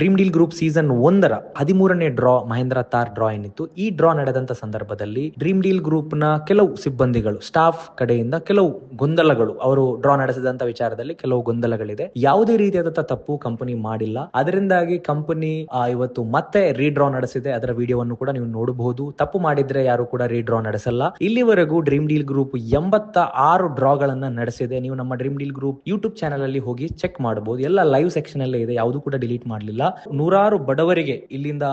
Dream deal group season ಒಂದರ ಹದಿಮೂರನೇ draw Mahendra ತಾರ್ draw ಏನಿತ್ತು. ಈ ಡ್ರಾ ನಡೆದಂತ ಸಂದರ್ಭದಲ್ಲಿ ಡ್ರೀಮ್ ಡೀಲ್ ಗ್ರೂಪ್ನ ಕೆಲವು ಸಿಬ್ಬಂದಿಗಳು ಸ್ಟಾಫ್ ಕಡೆಯಿಂದ ಕೆಲವು ಗೊಂದಲಗಳು, ಅವರು ಡ್ರಾ ನಡೆಸಿದಂತ ವಿಚಾರದಲ್ಲಿ ಕೆಲವು ಗೊಂದಲಗಳಿದೆ. ಯಾವುದೇ ರೀತಿಯಾದಂತಹ ತಪ್ಪು ಕಂಪನಿ ಮಾಡಿಲ್ಲ. ಅದರಿಂದಾಗಿ ಕಂಪನಿ ಇವತ್ತು ಮತ್ತೆ ರೀಡ್ರಾ ನಡೆಸಿದೆ. ಅದರ ವಿಡಿಯೋವನ್ನು ಕೂಡ ನೀವು ನೋಡಬಹುದು. ತಪ್ಪು ಮಾಡಿದ್ರೆ ಯಾರು ಕೂಡ ರೀಡ್ರಾ ನಡೆಸಲ್ಲ. ಇಲ್ಲಿವರೆಗೂ ಡ್ರೀಮ್ ಡೀಲ್ ಗ್ರೂಪ್ ಎಂಬತ್ತ ಆರು ಡ್ರಾಗಳನ್ನ ನಡೆಸಿದೆ. ನೀವು ನಮ್ಮ dream deal group YouTube channel ಅಲ್ಲಿ ಹೋಗಿ ಚೆಕ್ ಮಾಡಬಹುದು. ಎಲ್ಲ ಲೈವ್ ಸೆಕ್ಷನ್ ಅಲ್ಲೇ ಇದೆ, ಯಾವುದು ಕೂಡ ಡಿಲೀಟ್ ಮಾಡಲಿಲ್ಲ. ನೂರಾರು ಬಡವರಿಗೆ ಇಲ್ಲಿಂದ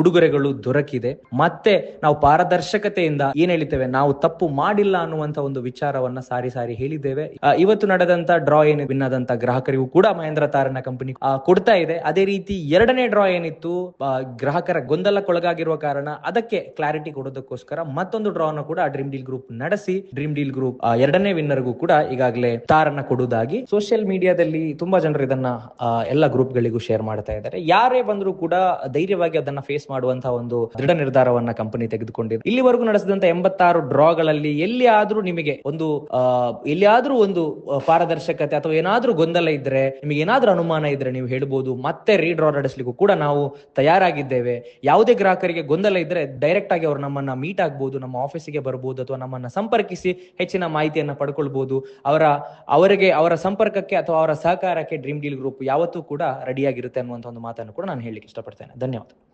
ಉಡುಗೊರೆಗಳು ದೊರಕಿದೆ. ಮತ್ತೆ ನಾವು ಪಾರದರ್ಶಕತೆಯಿಂದ ಏನ್ ಹೇಳ್ತೇವೆ? ನಾವು ತಪ್ಪು ಮಾಡಿಲ್ಲ ಅನ್ನುವಂತ ಒಂದು ವಿಚಾರವನ್ನ ಸಾರಿ ಸಾರಿ ಹೇಳಿದ್ದೇವೆ. ಇವತ್ತು ನಡೆದಂತ ಡ್ರಾ ಏನು ವಿನ್ನದಂತ ಗ್ರಾಹಕರಿಗೂ ಕೂಡ ಮಹೇಂದ್ರ ತಾರನ ಕಂಪನಿ ಕೊಡ್ತಾ ಇದೆ. ಅದೇ ರೀತಿ ಎರಡನೇ ಡ್ರಾ ಏನಿತ್ತು? ಗ್ರಾಹಕರ ಗೊಂದಲಕ್ಕೊಳಗಾಗಿರುವ ಕಾರಣ ಅದಕ್ಕೆ ಕ್ಲಾರಿಟಿ ಕೊಡೋದಕ್ಕೋಸ್ಕರ ಮತ್ತೊಂದು ಡ್ರಾ ಅನ್ನು ಕೂಡ ಡ್ರೀಮ್ ಡೀಲ್ ಗ್ರೂಪ್ ನಡೆಸಿ ಡ್ರೀಮ್ ಡೀಲ್ ಗ್ರೂಪ್ ಎರಡನೇ ವಿನ್ನರ್ಗೂ ಕೂಡ ಈಗಾಗಲೇ ತಾರನ್ನ ಕೊಡುವುದಾಗಿ ಸೋಷಿಯಲ್ ಮೀಡಿಯಾದಲ್ಲಿ ತುಂಬಾ ಜನರು ಇದನ್ನ ಆ, ಎಲ್ಲ ಗ್ರೂಪ್ ಗಳಿಗೂ ಶೇರ್ ಮಾಡ್ತಾ ಇದ್ದಾರೆ. ಯಾರೇ ಬಂದರೂ ಕೂಡ ಧೈರ್ಯವಾಗಿ ಅದನ್ನ ಫೇಸ್ ಮಾಡುವಂತಹ ಒಂದು ದೃಢ ನಿರ್ಧಾರವನ್ನ ಕಂಪನಿ ತೆಗೆದುಕೊಂಡಿದೆ. ಇಲ್ಲಿವರೆಗೂ ನಡೆಸಿದಂತ ಎಂಬತ್ತಾರು ಡ್ರಾಗಳಲ್ಲಿ ಎಲ್ಲಿ ಆದ್ರೂ ನಿಮಗೆ ಒಂದು ಎಲ್ಲಿ ಎಲ್ಲಿಯಾದ್ರೂ ಒಂದು ಪಾರದರ್ಶಕತೆ ಅಥವಾ ಏನಾದ್ರೂ ಗೊಂದಲ ಇದ್ರೆ ನಿಮಗೆ ಏನಾದ್ರೂ ಅನುಮಾನ ಇದ್ರೆ ನೀವು ಹೇಳ್ಬೋದು. ಮತ್ತೆ ರೀಡ್ರಾ ನಡೆಸಲಿಕ್ಕೂ ಕೂಡ ನಾವು ತಯಾರಾಗಿದ್ದೇವೆ. ಯಾವುದೇ ಗ್ರಾಹಕರಿಗೆ ಗೊಂದಲ ಇದ್ರೆ ಡೈರೆಕ್ಟ್ ಆಗಿ ಅವರು ನಮ್ಮನ್ನ ಮೀಟ್ ಆಗ್ಬಹುದು ನಮ್ಮ ಆಫೀಸಿಗೆ ಬರಬಹುದು ಅಥವಾ ನಮ್ಮನ್ನ ಸಂಪರ್ಕಿಸಿ ಹೆಚ್ಚಿನ ಮಾಹಿತಿಯನ್ನ ಪಡ್ಕೊಳ್ಬಹುದು ಅವರ ಅವರಿಗೆ ಅವರ ಸಂಪರ್ಕಕ್ಕೆ ಅಥವಾ ಅವರ ಸಹಕಾರಕ್ಕೆ ಡ್ರೀಮ್ ಡೀಲ್ ಗ್ರೂಪ್ ಯಾವತ್ತೂ ಕೂಡ ರೆಡಿಯಾಗಿರುತ್ತೆ ಅನ್ನುವಂಥ ಒಂದು ಮಾತನ್ನು ಕೂಡ ನಾನು ಹೇಳಲಿಕ್ಕೆ ಇಷ್ಟಪಡ್ತೇನೆ. ಧನ್ಯವಾದ.